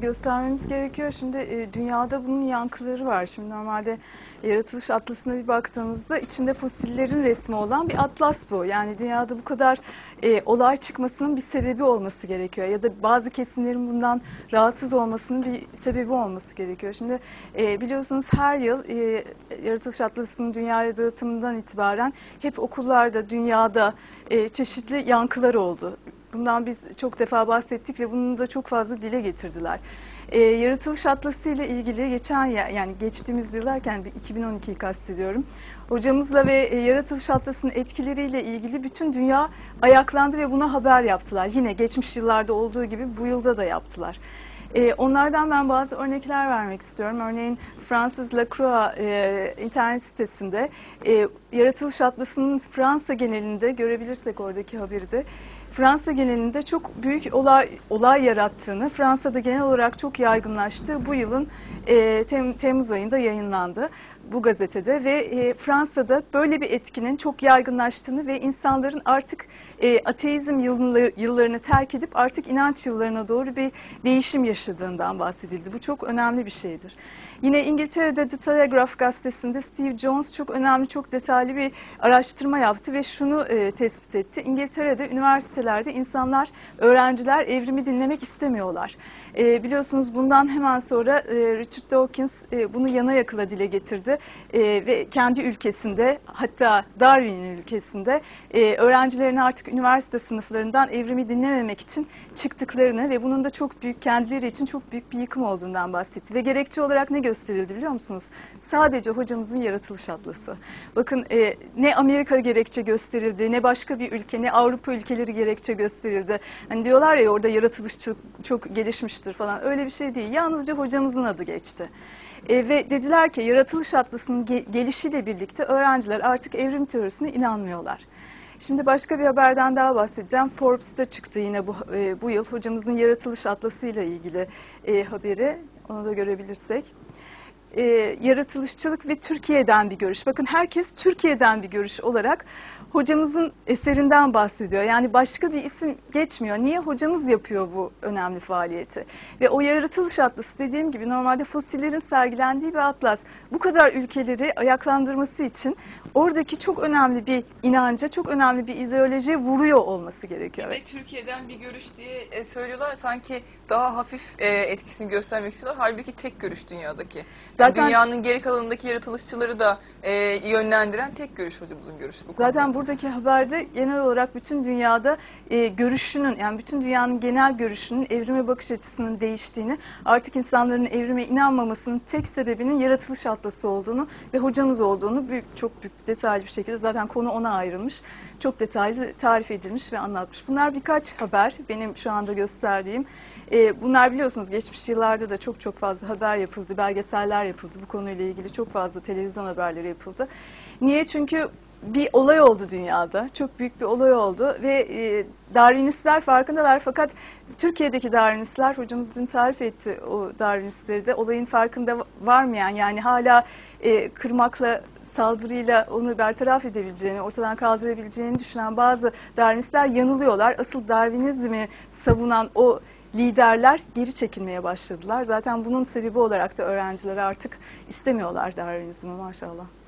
göstermemiz gerekiyor. Şimdi e, dünyada bunun yankıları var. Şimdi normalde yaratılış atlasına bir baktığınızda içinde fosillerin resmi olan bir atlas bu. Yani dünyada bu kadar e, olay çıkmasının bir sebebi olması gerekiyor. Ya da bazı kesimlerin bundan rahatsız olmasının bir sebebi olması gerekiyor. Şimdi e, biliyorsunuz her yıl e, yaratılış atlasının dünyaya dağıtımından itibaren hep okullarda, dünyada e, çeşitli yankılar oldu. Bundan biz çok defa bahsettik ve bunu da çok fazla dile getirdiler. Ee, yaratılış atlası ile ilgili geçen ya- yani geçtiğimiz yıllarken bir 2012'yi kastediyorum. Hocamızla ve e, yaratılış atlasının etkileriyle ilgili bütün dünya ayaklandı ve buna haber yaptılar. Yine geçmiş yıllarda olduğu gibi bu yılda da yaptılar. Ee, onlardan ben bazı örnekler vermek istiyorum. Örneğin Fransız Lacroix e, internet sitesinde e, yaratılış atlasının Fransa genelinde görebilirsek oradaki haberi de Fransa genelinde çok büyük olay olay yarattığını, Fransa'da genel olarak çok yaygınlaştığı bu yılın e, Tem- Temmuz ayında yayınlandı bu gazetede ve e, Fransa'da böyle bir etkinin çok yaygınlaştığını ve insanların artık e, ateizm yılları- yıllarını terk edip artık inanç yıllarına doğru bir değişim yaşadığından bahsedildi. Bu çok önemli bir şeydir. Yine İngiltere'de The Telegraph gazetesinde Steve Jones çok önemli, çok detaylı bir araştırma yaptı ve şunu e, tespit etti. İngiltere'de üniversitelerde insanlar, öğrenciler evrimi dinlemek istemiyorlar. E, biliyorsunuz bundan hemen sonra e, Richard Dawkins e, bunu yana yakıla dile getirdi E, ve kendi ülkesinde hatta Darwin'in ülkesinde e, öğrencilerin artık üniversite sınıflarından evrimi dinlememek için çıktıklarını ve bunun da çok büyük kendileri için çok büyük bir yıkım olduğundan bahsetti. Ve gerekçe olarak ne gösterildi biliyor musunuz? Sadece hocamızın yaratılış atlası. Bakın e, ne Amerika gerekçe gösterildi, ne başka bir ülke, ne Avrupa ülkeleri gerekçe gösterildi. Hani diyorlar ya orada yaratılışçılık çok gelişmiştir falan. Öyle bir şey değil. Yalnızca hocamızın adı geçti. E, ve dediler ki yaratılış atlasının ge- gelişiyle birlikte öğrenciler artık evrim teorisine inanmıyorlar. Şimdi başka bir haberden daha bahsedeceğim. Forbes'ta çıktı yine bu e, bu yıl hocamızın yaratılış atlasıyla ilgili e, haberi. Onu da görebilirsek. E, yaratılışçılık ve Türkiye'den bir görüş. Bakın herkes Türkiye'den bir görüş olarak hocamızın eserinden bahsediyor. Yani başka bir isim geçmiyor. Niye hocamız yapıyor bu önemli faaliyeti? Ve o yaratılış atlası dediğim gibi normalde fosillerin sergilendiği bir atlas. Bu kadar ülkeleri ayaklandırması için oradaki çok önemli bir inanca, çok önemli bir ideolojiye vuruyor olması gerekiyor. De Türkiye'den bir görüş diye e, söylüyorlar. Sanki daha hafif e, etkisini göstermek istiyorlar. Halbuki tek görüş dünyadaki. Yani Zaten- dünyanın geri kalanındaki yaratılışçıları da e, yönlendiren tek görüş hocamızın görüşü bu Zaten konuda. Buradaki haberde genel olarak bütün dünyada e, görüşünün yani bütün dünyanın genel görüşünün evrime bakış açısının değiştiğini, artık insanların evrime inanmamasının tek sebebinin yaratılış atlası olduğunu ve hocamız olduğunu büyük çok büyük detaylı bir şekilde zaten konu ona ayrılmış. Çok detaylı tarif edilmiş ve anlatmış. Bunlar birkaç haber benim şu anda gösterdiğim. E, bunlar biliyorsunuz geçmiş yıllarda da çok çok fazla haber yapıldı, belgeseller yapıldı. Bu konuyla ilgili çok fazla televizyon haberleri yapıldı. Niye? Çünkü bir olay oldu dünyada. Çok büyük bir olay oldu ve e, Darwinistler farkındalar fakat Türkiye'deki Darwinistler hocamız dün tarif etti o Darwinistleri de olayın farkında varmayan yani hala e, kırmakla saldırıyla onu bertaraf edebileceğini, ortadan kaldırabileceğini düşünen bazı Darwinistler yanılıyorlar. Asıl Darwinizmi savunan o liderler geri çekilmeye başladılar. Zaten bunun sebebi olarak da öğrenciler artık istemiyorlar Darwinizmi maşallah.